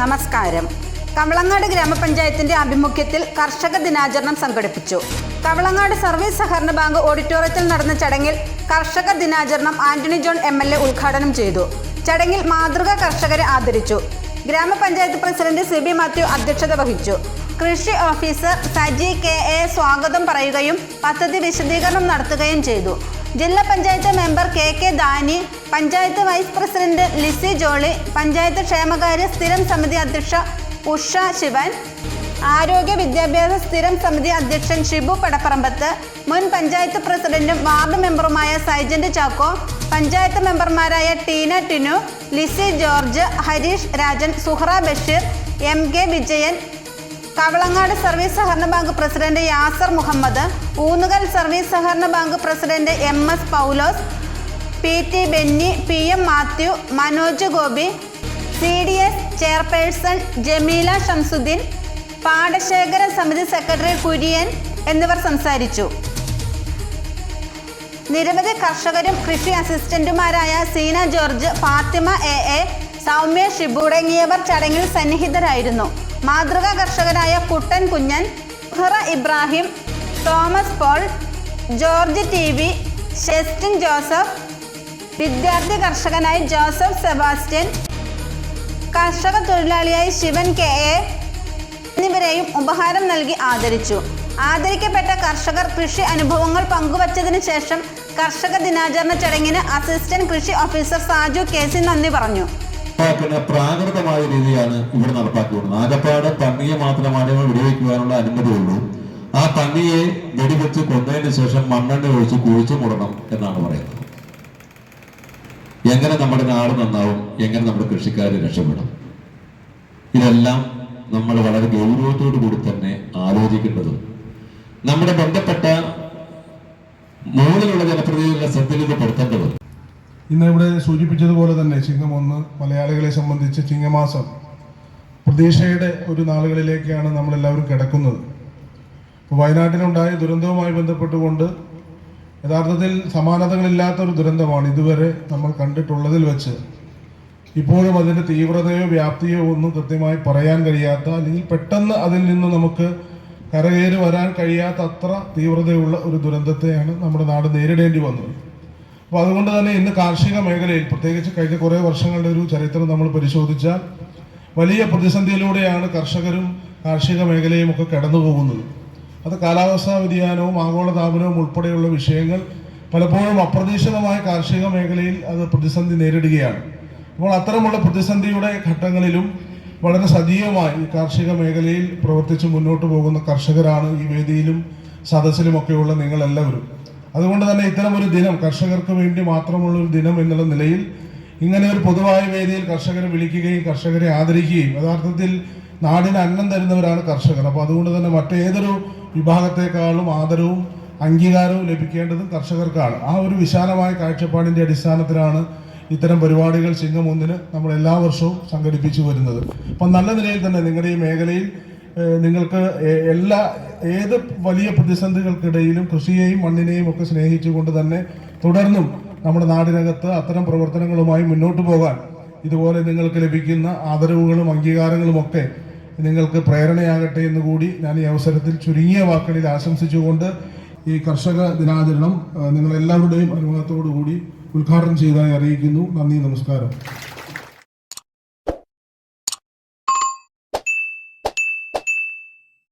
നമസ്കാരം. കവളങ്ങാട് ഗ്രാമപഞ്ചായത്തിന്റെ ആഭിമുഖ്യത്തിൽ കർഷക ദിനാചരണം സംഘടിപ്പിച്ചു. കവളങ്ങാട് സർവീസ് സഹകരണ ബാങ്ക് ഓഡിറ്റോറിയത്തിൽ നടന്ന ചടങ്ങിൽ കർഷക ദിനാചരണം Antony John M L A ഉദ്ഘാടനം ചെയ്തു. ചടങ്ങിൽ മാതൃക കർഷകരെ ആദരിച്ചു. ഗ്രാമപഞ്ചായത്ത് പ്രസിഡന്റ് സി ബി മാത്യു അധ്യക്ഷത വഹിച്ചു. കൃഷി ഓഫീസർ സജി കെ എ സ്വാഗതം പറയുകയും പദ്ധതി വിശദീകരണം നടത്തുകയും ചെയ്തു. ജില്ലാ panchayat member K K Dani panchayat vice president Lissy Jolly panchayat ക്ഷേമകാര്യ സ്ഥിരം സമിതി അധ്യക്ഷ ഉഷ ശിവൻ ആരോഗ്യ വിദ്യാഭ്യാസ സ്ഥിരം സമിതി അധ്യക്ഷൻ ഷിബു പടപ്പറമ്പത്ത് മുൻ പഞ്ചായത്ത് പ്രസിഡന്റും വാർഡ് മെമ്പറുമായ സൈജന്റ് ചാക്കോ പഞ്ചായത്ത് മെമ്പർമാരായ Teena Tinu Lissy George Harish Rajan Suhra Basheer M K Vijayan Kavalangad service സഹകരണ bank president Yasar Muhammad Oonnukal service സഹകരണ bank president M S Paulose P T Benny P M Mathew Manoj Gopi C D S chairperson Jameela Shamsuddin പാടശേഖര സമിതി secretary Kurian എന്നിവർ സംസാരിച്ചു. നിരവധി കർഷകരും കൃഷി അസിസ്റ്റന്റുമാരായ Seena George Fathima A A Soumya Shibu തുടങ്ങിയവർ ചടങ്ങിൽ സന്നിഹിതരായിരുന്നു. മാതൃകാ കർഷകരായ Kuttan Kunjan Suhara Ibrahim Thomas Paul George T V Shestin Joseph വിദ്യാർത്ഥി കർഷകനായി ജോസഫ് സെബാസ്റ്റ്യൻ കർഷക തൊഴിലാളിയായി ശിവൻ കെ എ എന്നിവരെയും ഉപഹാരം നൽകി ആദരിച്ചു. ആദരിക്കപ്പെട്ട കർഷകർ കൃഷി അനുഭവങ്ങൾ പങ്കുവച്ചതിന് ശേഷം കർഷക ദിനാചരണ ചടങ്ങിന് അസിസ്റ്റന്റ് കൃഷി ഓഫീസർ സാജു കെ സി നന്ദി പറഞ്ഞു. നടപ്പാക്കുന്ന പ്രാകൃതമായ രീതിയാണ് ഇവിടെ നടപ്പാക്കുന്നത് ആകപ്പാട് പന്നിയെ മാത്രമാണ് വെടിവെക്കുവാനുള്ള അനുമതിയുള്ളൂ. ആ പന്നിയെ വെടിവെച്ച് കൊന്നതിന് ശേഷം മണ്ണെണ്ണ ഒഴിച്ച് കുഴിച്ചു മുടണം എന്നാണ് പറയുന്നത്. എങ്ങനെ നമ്മുടെ നാട് നന്നാവും എങ്ങനെ നമ്മുടെ കൃഷിക്കാരെ രക്ഷപ്പെടും? ഇതെല്ലാം നമ്മൾ വളരെ ഗൗരവത്തോടു കൂടി തന്നെ ആലോചിക്കേണ്ടതും. നമ്മുടെ ബന്ധപ്പെട്ട മുകളിലുള്ള ജനപ്രതിനിധികളുടെ ശ്രദ്ധയിൽപ്പെടുത്തേണ്ടതും ഇന്ന് ഇവിടെ സൂചിപ്പിച്ചതുപോലെ തന്നെ ചിങ്ങം ഒന്ന് മലയാളികളെ സംബന്ധിച്ച് ചിങ്ങമാസം പ്രതീക്ഷയുടെ ഒരു നാളുകളിലേക്കാണ് നമ്മളെല്ലാവരും കിടക്കുന്നത്. വയനാട്ടിലുണ്ടായ ദുരന്തവുമായി ബന്ധപ്പെട്ടുകൊണ്ട് യഥാർത്ഥത്തിൽ സമാനതകളില്ലാത്ത ഒരു ദുരന്തമാണ് ഇതുവരെ നമ്മൾ കണ്ടിട്ടുള്ളതിൽ വെച്ച്. ഇപ്പോഴും അതിന്റെ തീവ്രതയോ വ്യാപ്തിയോ ഒന്നും കൃത്യമായി പറയാൻ കഴിയാത്ത അല്ലെങ്കിൽ പെട്ടെന്ന് അതിൽ നിന്ന് നമുക്ക് കരകയറി വരാൻ കഴിയാത്ത അത്ര തീവ്രതയുള്ള ഒരു ദുരന്തത്തെയാണ് നമ്മുടെ നാട് നേരിടേണ്ടി വന്നത്. അപ്പോൾ അതുകൊണ്ട് തന്നെ ഇന്ന് കാർഷിക മേഖലയിൽ പ്രത്യേകിച്ച് കഴിഞ്ഞ കുറേ വർഷങ്ങളുടെ ഒരു ചരിത്രം നമ്മൾ പരിശോധിച്ചാൽ വലിയ പ്രതിസന്ധിയിലൂടെയാണ് കർഷകരും കാർഷിക മേഖലയും ഒക്കെ കടന്നു പോകുന്നത് അത് കാലാവസ്ഥാ വ്യതിയാനവും ആഗോളതാപനവും ഉൾപ്പെടെയുള്ള വിഷയങ്ങൾ പലപ്പോഴും അപ്രതീക്ഷിതമായ കാർഷിക മേഖലയിൽ അത് പ്രതിസന്ധി നേരിടുകയാണ്. അപ്പോൾ അത്തരമുള്ള പ്രതിസന്ധിയുടെ ഘട്ടങ്ങളിലും വളരെ സജീവമായി കാർഷിക മേഖലയിൽ പ്രവർത്തിച്ച് മുന്നോട്ട് പോകുന്ന കർഷകരാണ് ഈ വേദിയിലും സദസ്സിലുമൊക്കെയുള്ള നിങ്ങളെല്ലാവരും. അതുകൊണ്ട് തന്നെ ഇത്തരം ഒരു ദിനം കർഷകർക്ക് വേണ്ടി മാത്രമുള്ള ഒരു ദിനം എന്നുള്ള നിലയിൽ ഇങ്ങനെ ഒരു പൊതുവായ വേദിയിൽ കർഷകരെ വിളിക്കുകയും കർഷകരെ ആദരിക്കുകയും യഥാർത്ഥത്തിൽ നാടിന് അന്നം തരുന്നവരാണ് കർഷകർ. അപ്പോൾ അതുകൊണ്ട് തന്നെ മറ്റേതൊരു വിഭാഗത്തെക്കാളും ആദരവും അംഗീകാരവും ലഭിക്കേണ്ടതും കർഷകർക്കാണ്. ആ ഒരു വിശാലമായ കാഴ്ചപ്പാടിന്റെ അടിസ്ഥാനത്തിലാണ് ഇത്തരം പരിപാടികൾ ചിങ്ങം ഒന്നിന് നമ്മൾ എല്ലാ വർഷവും സംഘടിപ്പിച്ചു വരുന്നത്. അപ്പം നല്ല നിലയിൽ തന്നെ നിങ്ങളുടെ ഈ മേഖലയിൽ നിങ്ങൾക്ക് എല്ലാ ഏത് വലിയ പ്രതിസന്ധികൾക്കിടയിലും കൃഷിയെയും മണ്ണിനെയും ഒക്കെ സ്നേഹിച്ചുകൊണ്ട് തന്നെ തുടർന്നും നമ്മുടെ നാടിനകത്ത് അത്തരം പ്രവർത്തനങ്ങളുമായി മുന്നോട്ട് പോകാൻ ഇതുപോലെ നിങ്ങൾക്ക് ലഭിക്കുന്ന ആദരവുകളും അംഗീകാരങ്ങളും ഒക്കെ നിങ്ങൾക്ക് പ്രേരണയാകട്ടെ എന്ന് കൂടി ഞാൻ ഈ അവസരത്തിൽ ചുരുങ്ങിയ വാക്കുകളിൽ ആശംസിച്ചുകൊണ്ട് ഈ കർഷക ദിനാചരണം നിങ്ങളെല്ലാവരുടെയും അനുഭവത്തോടു കൂടി ഉദ്ഘാടനം ചെയ്തതായി അറിയിക്കുന്നു. നന്ദി നമസ്കാരം.